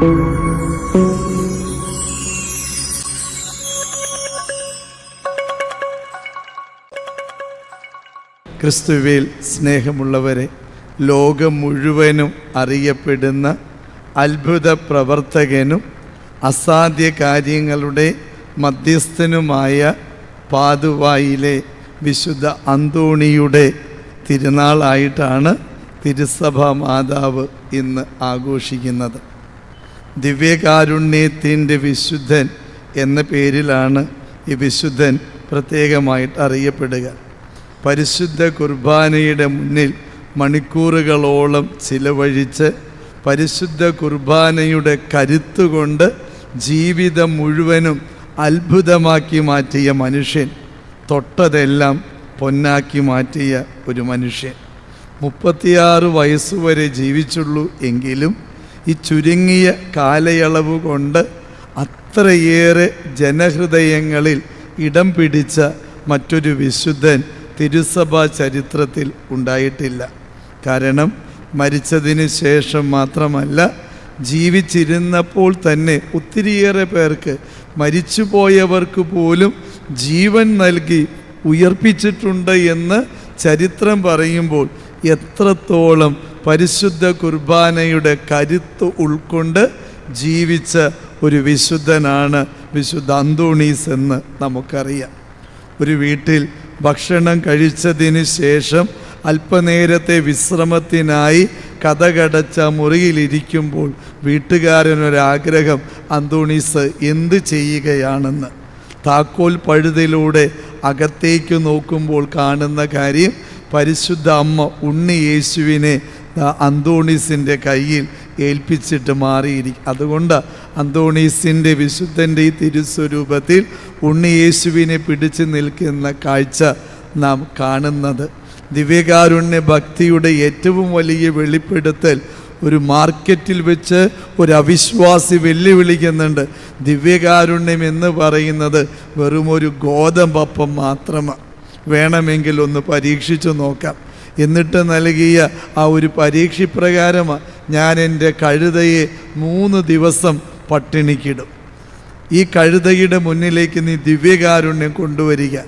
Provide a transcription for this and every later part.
ക്രിസ്തുവിൽ സ്നേഹമുള്ളവരെ ലോകം മുഴുവനും അറിയപ്പെടുന്ന അത്ഭുത പ്രവർത്തകനും അസാധ്യ കാര്യങ്ങളുടെ മധ്യസ്ഥനുമായ പാതുവായിലെ വിശുദ്ധ അന്തോണിയുടെ തിരുനാളായിട്ടാണ് തിരുസഭ മാതാവ് ഇന്ന് ആഘോഷിക്കുന്നത്. ദിവ്യകാരുണ്യത്തിന്റെ വിശുദ്ധൻ എന്ന പേരിലാണ് ഈ വിശുദ്ധൻ പ്രത്യേകമായിട്ട് അറിയപ്പെടുക. പരിശുദ്ധ കുർബാനയുടെ മുന്നിൽ മണിക്കൂറുകളോളം ചിലവഴിച്ച് പരിശുദ്ധ കുർബാനയുടെ കരുത്തുകൊണ്ട് ജീവിതം മുഴുവനും അത്ഭുതമാക്കി മാറ്റിയ മനുഷ്യൻ തൊട്ടതെല്ലാം പൊന്നാക്കി മാറ്റിയ ഒരു മനുഷ്യൻ. മുപ്പത്തിയാറ് വയസ്സുവരെ ജീവിച്ചുള്ളൂ എങ്കിലും ഈ ചുരുങ്ങിയ കാലയളവ് കൊണ്ട് അത്രയേറെ ജനഹൃദയങ്ങളിൽ ഇടം പിടിച്ച മറ്റൊരു വിശുദ്ധൻ തിരുസഭാ ചരിത്രത്തിൽ ഉണ്ടായിട്ടില്ല. കാരണം മരിച്ചതിന് ശേഷം മാത്രമല്ല ജീവിച്ചിരുന്നപ്പോൾ തന്നെ ഒത്തിരിയേറെ പേർക്ക് മരിച്ചുപോയവർക്ക് പോലും ജീവൻ നൽകി ഉയർപ്പിച്ചിട്ടുണ്ട് എന്ന് ചരിത്രം പറയുമ്പോൾ എത്രത്തോളം പരിശുദ്ധ കുർബാനയുടെ കരുത്ത് ഉൾക്കൊണ്ട് ജീവിച്ച ഒരു വിശുദ്ധനാണ് വിശുദ്ധ അന്തോണീസ് എന്ന് നമുക്കറിയാം. ഒരു വീട്ടിൽ ഭക്ഷണം കഴിച്ചതിന് ശേഷം അല്പനേരത്തെ വിശ്രമത്തിനായി കഥകടച്ച മുറിയിലിരിക്കുമ്പോൾ വീട്ടുകാരനൊരാഗ്രഹം അന്തോണീസ് എന്ത് ചെയ്യുകയാണെന്ന്? താക്കോൽ പഴുതിലൂടെ അകത്തേക്ക് നോക്കുമ്പോൾ കാണുന്ന കാര്യം പരിശുദ്ധ അമ്മ ഉണ്ണി യേശുവിനെ അന്തോണീസിന്റെ കയ്യിൽ ഏൽപ്പിച്ചിട്ട് മാറിയിരിക്കും. അതുകൊണ്ട് അന്തോണീസിന്റെ വിശുദ്ധന്റെ ഈ തിരുസ്വരൂപത്തിൽ ഉണ്ണിയേശുവിനെ പിടിച്ചു നിൽക്കുന്ന കാഴ്ച നാം കാണുന്നത്. ദിവ്യകാരുണ്യ ഭക്തിയുടെ ഏറ്റവും വലിയ വെളിപ്പെടുത്തൽ ഒരു മാർക്കറ്റിൽ വെച്ച് ഒരു അവിശ്വാസി വെല്ലുവിളിക്കുന്നുണ്ട്. ദിവ്യകാരുണ്യം എന്ന് പറയുന്നത് വെറും ഒരു ഗോതമ്പപ്പം മാത്രമാണ്. വേണമെങ്കിൽ ഒന്ന് പരീക്ഷിച്ചു നോക്കാം. എന്നിട്ട് നൽകിയ ആ ഒരു പരീക്ഷിപ്രകാരം ഞാൻ എന്റെ കഴുതയെ മൂന്ന് ദിവസം പട്ടിണിക്കിടും. ഈ കഴുതയുടെ മുന്നിലേക്ക് നീ ദിവ്യകാരുണ്യം കൊണ്ടുവരിക.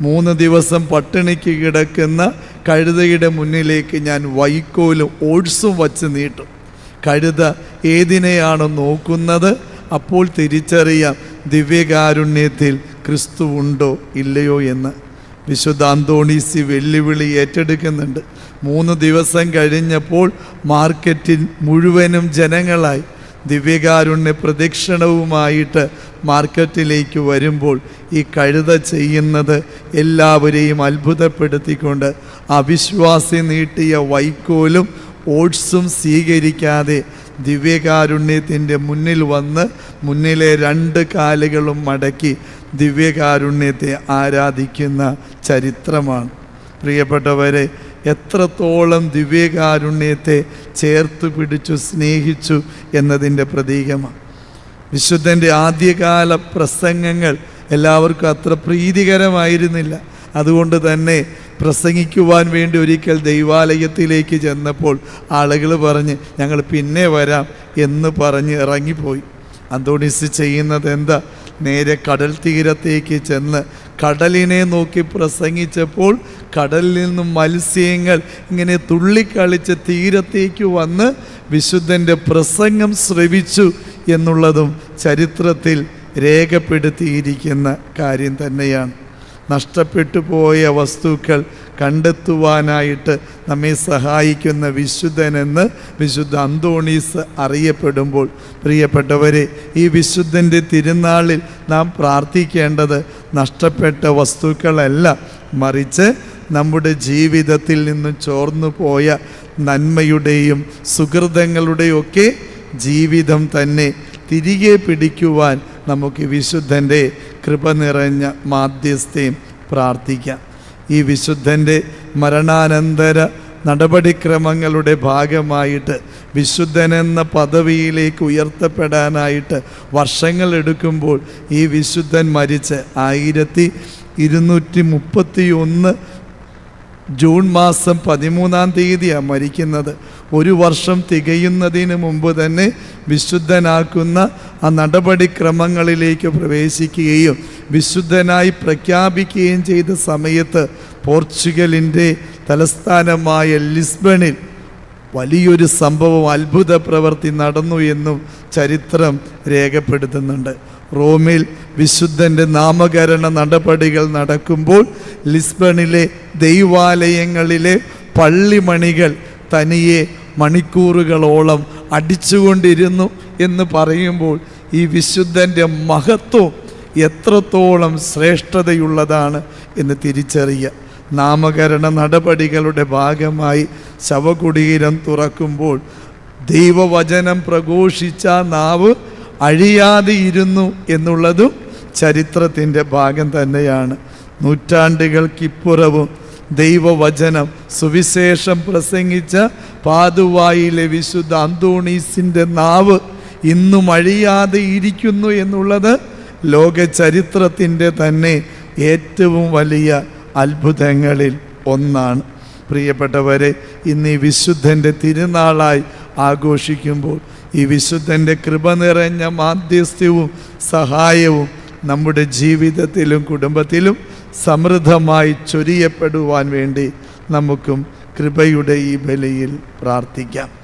മൂന്ന് ദിവസം പട്ടിണിക്ക് കിടക്കുന്ന കഴുതയുടെ മുന്നിലേക്ക് ഞാൻ വൈക്കോലും ഓട്സും വച്ച് നീട്ടും. കഴുത ഏതിനെയാണ് നോക്കുന്നത്? അപ്പോൾ തിരിച്ചറിയാം ദിവ്യകാരുണ്യത്തിൽ ക്രിസ്തു ഉണ്ടോ ഇല്ലയോ എന്ന്. വിശുദ്ധ അന്തോണീസി വെല്ലുവിളി ഏറ്റെടുക്കുന്നുണ്ട്. മൂന്ന് ദിവസം കഴിഞ്ഞപ്പോൾ മാർക്കറ്റിൽ മുഴുവനും ജനങ്ങളായി ദിവ്യകാരുണ്യ പ്രദക്ഷിണവുമായിട്ട് മാർക്കറ്റിലേക്ക് വരുമ്പോൾ ഈ കഴുത ചെയ്യുന്നത് എല്ലാവരെയും അത്ഭുതപ്പെടുത്തിക്കൊണ്ട് അവിശ്വാസി നീട്ടിയ വൈക്കോലും ഓട്സും സ്വീകരിക്കാതെ ദിവ്യകാരുണ്യത്തിന്റെ മുന്നിൽ വന്ന് മുന്നിലെ രണ്ട് കാലുകളും മടക്കി ദിവ്യകാരുണ്യത്തെ ആരാധിക്കുന്ന ചരിത്രമാണ്. പ്രിയപ്പെട്ടവരെ എത്രത്തോളം ദിവ്യകാരുണ്യത്തെ ചേർത്ത് പിടിച്ചു സ്നേഹിച്ചു എന്നതിന്റെ പ്രതീകമാണ്. വിശുദ്ധന്റെ ആദ്യകാല പ്രസംഗങ്ങൾ എല്ലാവർക്കും അത്ര പ്രീതികരമായിരുന്നില്ല. അതുകൊണ്ട് തന്നെ പ്രസംഗിക്കുവാൻ വേണ്ടി ഒരിക്കൽ ദൈവാലയത്തിലേക്ക് ചെന്നപ്പോൾ ആളുകൾ പറഞ്ഞ് ഞങ്ങൾ പിന്നെ വരാം എന്ന് പറഞ്ഞ് ഇറങ്ങിപ്പോയി. അന്തോണിസ് ചെയ്യുന്നത് എന്താ? നേരെ കടൽ തീരത്തേക്ക് ചെന്ന് കടലിനെ നോക്കി പ്രസംഗിച്ചപ്പോൾ കടലിൽ നിന്നും മത്സ്യങ്ങൾ ഇങ്ങനെ തുള്ളിക്കളിച്ച് തീരത്തേക്ക് വന്ന് വിശുദ്ധന്റെ പ്രസംഗം ശ്രവിച്ചു എന്നുള്ളതും ചരിത്രത്തിൽ രേഖപ്പെടുത്തിയിരിക്കുന്ന കാര്യം തന്നെയാണ്. നഷ്ടപ്പെട്ടു പോയ വസ്തുക്കൾ കണ്ടെത്തുവാനായിട്ട് നമ്മെ സഹായിക്കുന്ന വിശുദ്ധനെന്ന് വിശുദ്ധ അന്തോണീസ് അറിയപ്പെടുമ്പോൾ പ്രിയപ്പെട്ടവരെ ഈ വിശുദ്ധന്റെ തിരുനാളിൽ നാം പ്രാർത്ഥിക്കേണ്ടത് നഷ്ടപ്പെട്ട വസ്തുക്കളല്ല മറിച്ച് നമ്മുടെ ജീവിതത്തിൽ നിന്ന് ചോർന്നു പോയ നന്മയുടെയും സുഹൃതങ്ങളുടെയും ഒക്കെ ജീവിതം തന്നെ തിരികെ പിടിക്കുവാൻ നമുക്ക് വിശുദ്ധന്റെ കൃപ നിറഞ്ഞ മാധ്യസ്ഥയും പ്രാർത്ഥിക്കാം. ഈ വിശുദ്ധന്റെ മരണാനന്തര നടപടിക്രമങ്ങളുടെ ഭാഗമായിട്ട് വിശുദ്ധൻ എന്ന പദവിയിലേക്ക് ഉയർത്തപ്പെടാനായിട്ട് വർഷങ്ങൾ എടുക്കുമ്പോൾ ഈ വിശുദ്ധൻ മരിച്ച് ആയിരത്തി ഇരുന്നൂറ്റി മുപ്പത്തി ഒന്ന് ജൂൺ മാസം പതിമൂന്നാം തീയതിയാണ് മരിക്കുന്നത്. ഒരു വർഷം തികയുന്നതിന് മുമ്പ് തന്നെ വിശുദ്ധനാക്കുന്ന ആ നടപടിക്രമങ്ങളിലേക്ക് പ്രവേശിക്കുകയും വിശുദ്ധനായി പ്രഖ്യാപിക്കുകയും ചെയ്ത സമയത്ത് പോർച്ചുഗലിന്റെ തലസ്ഥാനമായ ലിസ്ബണിൽ വലിയൊരു സംഭവം അത്ഭുത പ്രവൃത്തി നടന്നു എന്നും ചരിത്രം രേഖപ്പെടുത്തുന്നുണ്ട്. റോമിൽ വിശുദ്ധന്റെ നാമകരണ നടപടികൾ നടക്കുമ്പോൾ ലിസ്ബണിലെ ദൈവാലയങ്ങളിലെ പള്ളിമണികൾ തനിയെ മണിക്കൂറുകളോളം അടിച്ചുകൊണ്ടിരുന്നു എന്ന് പറയുമ്പോൾ ഈ വിശുദ്ധന്റെ മഹത്വം എത്രത്തോളം ശ്രേഷ്ഠതയുള്ളതാണ് എന്ന് തിരിച്ചറിയുക. നാമകരണ നടപടികളുടെ ഭാഗമായി ശവകുടീരം തുറക്കുമ്പോൾ ദൈവവചനം പ്രഘോഷിച്ച നാവ് അഴിയാതെ ഇരുന്നു എന്നുള്ളതും ചരിത്രത്തിന്റെ ഭാഗം തന്നെയാണ്. നൂറ്റാണ്ടുകൾക്കിപ്പുറവും ദൈവവചനം സുവിശേഷം പ്രസംഗിച്ച പാതുവായിലെ വിശുദ്ധ അന്തോണീസിന്റെ നാവ് ഇന്നും അഴിയാതെ ഇരിക്കുന്നു എന്നുള്ളത് ലോക ചരിത്രത്തിന്റെ തന്നെ ഏറ്റവും വലിയ അത്ഭുതങ്ങളിൽ ഒന്നാണ്. പ്രിയപ്പെട്ടവരെ ഇന്ന് ഈ വിശുദ്ധന്റെ തിരുനാളായി ആഘോഷിക്കുമ്പോൾ ഈ വിശുദ്ധന്റെ കൃപ നിറഞ്ഞ മാധ്യസ്ഥ്യവും സഹായവും നമ്മുടെ ജീവിതത്തിലും കുടുംബത്തിലും സമൃദ്ധമായി ചൊരിയപ്പെടുവാൻ വേണ്ടി നമുക്കും കൃപയുടെ ഈ ബലിയിൽ പ്രാർത്ഥിക്കാം.